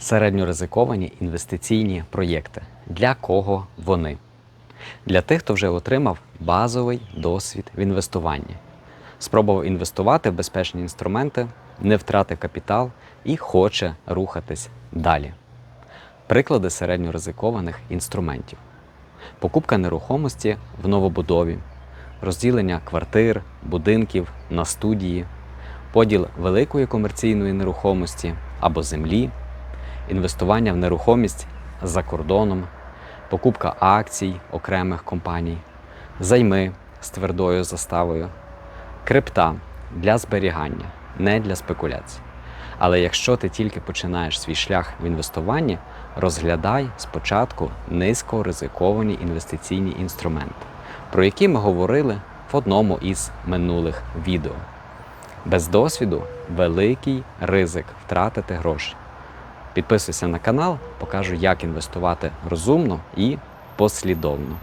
Середньоризиковані інвестиційні проєкти. Для кого вони? Для тих, хто вже отримав базовий досвід в інвестуванні, спробував інвестувати в безпечні інструменти, не втратив капітал і хоче рухатись далі. Приклади середньоризикованих інструментів: покупка нерухомості в новобудові, розділення квартир, будинків на студії, поділ великої комерційної нерухомості або землі, інвестування в нерухомість за кордоном, покупка акцій окремих компаній, займи з твердою заставою, крипта для зберігання, не для спекуляцій. Але якщо ти тільки починаєш свій шлях в інвестуванні, розглядай спочатку низькоризиковані інвестиційні інструменти, про які ми говорили в одному із минулих відео. Без досвіду великий ризик втратити гроші. Підписуйся на канал, покажу, як інвестувати розумно і послідовно.